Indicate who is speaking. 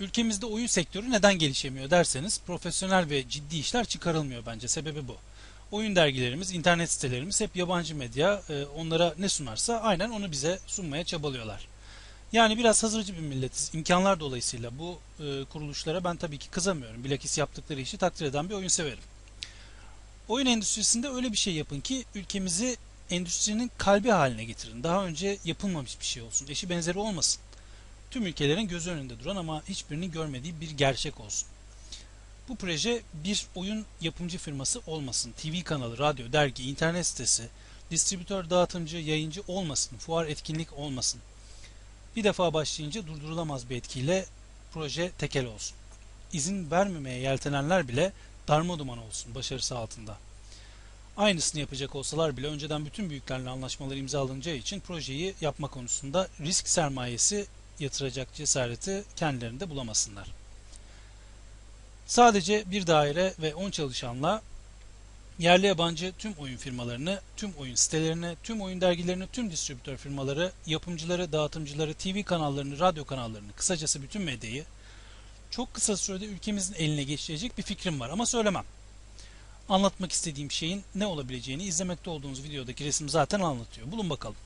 Speaker 1: Ülkemizde oyun sektörü neden gelişemiyor derseniz profesyonel ve ciddi işler çıkarılmıyor bence. Sebebi bu. Oyun dergilerimiz, internet sitelerimiz hep yabancı medya e, onlara ne sunarsa aynen onu bize sunmaya çabalıyorlar. Yani biraz hazırcı bir milletiz. İmkanlar dolayısıyla bu e, kuruluşlara ben tabii ki kızamıyorum. Bilakis yaptıkları işi takdir eden bir oyun severim. Oyun endüstrisinde öyle bir şey yapın ki ülkemizi endüstrinin kalbi haline getirin. Daha önce yapılmamış bir şey olsun. Eşi benzeri olmasın. Tüm ülkelerin gözü önünde duran ama hiçbirinin görmediği bir gerçek olsun. Bu proje bir oyun yapımcı firması olmasın. TV kanalı, radyo, dergi, internet sitesi, distribütör, dağıtımcı, yayıncı olmasın. Fuar etkinlik olmasın. Bir defa başlayınca durdurulamaz bir etkiyle proje tekel olsun. İzin vermemeye yeltenenler bile darma duman olsun başarısı altında. Aynısını yapacak olsalar bile önceden bütün büyüklerle anlaşmalar imzalanacağı için projeyi yapma konusunda risk sermayesi yatıracak cesareti kendilerinde bulamasınlar. Sadece bir daire ve 10 çalışanla yerli yabancı tüm oyun firmalarını, tüm oyun sitelerini, tüm oyun dergilerini, tüm distribütör firmaları, yapımcıları, dağıtımcıları, TV kanallarını, radyo kanallarını, kısacası bütün medyayı çok kısa sürede ülkemizin eline geçirecek bir fikrim var ama söylemem. Anlatmak istediğim şeyin ne olabileceğini izlemekte olduğunuz videodaki resim zaten anlatıyor. Bulun bakalım.